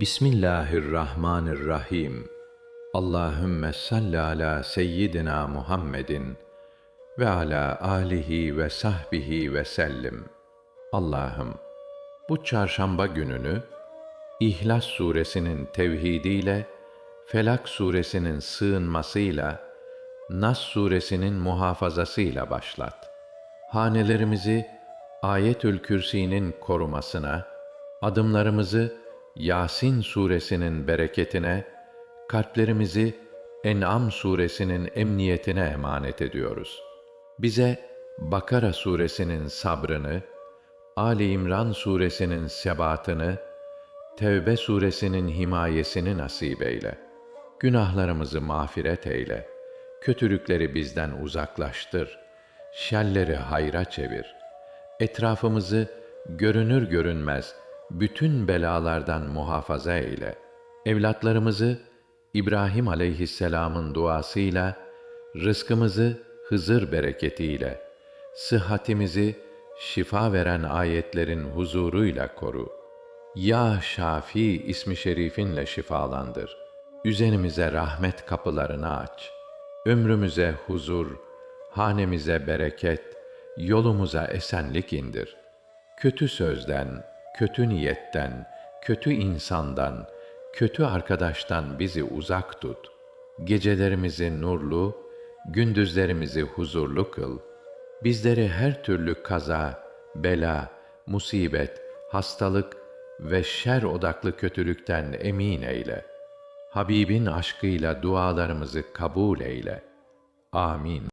Bismillahirrahmanirrahim. Allahümme salli ala seyyidina Muhammedin ve ala alihi ve sahbihi ve sellim. Allah'ım bu çarşamba gününü İhlas suresinin tevhidiyle, Felak suresinin sığınmasıyla, Nas suresinin muhafazasıyla başlat. Hanelerimizi Ayetül Kürsi'nin korumasına, adımlarımızı Yasin suresinin bereketine, kalplerimizi En'am suresinin emniyetine emanet ediyoruz. Bize Bakara suresinin sabrını, Ali İmran suresinin sebatını, Tevbe suresinin himayesini nasip eyle. Günahlarımızı mağfiret eyle. Kötülükleri bizden uzaklaştır. Şerleri hayra çevir. Etrafımızı görünür görünmez bütün belalardan muhafaza eyle. Evlatlarımızı İbrahim aleyhisselamın duasıyla, rızkımızı Hızır bereketiyle, sıhhatimizi şifa veren ayetlerin huzuruyla koru. Ya Şafi ismi şerifinle şifalandır. Üzerimize rahmet kapılarını aç. Ömrümüze huzur, hanemize bereket, yolumuza esenlik indir. Kötü sözden, kötü niyetten, kötü insandan, kötü arkadaştan bizi uzak tut. Gecelerimizi nurlu, gündüzlerimizi huzurlu kıl. Bizleri her türlü kaza, bela, musibet, hastalık ve şer odaklı kötülükten emin eyle. Habibin aşkıyla dualarımızı kabul eyle. Amin.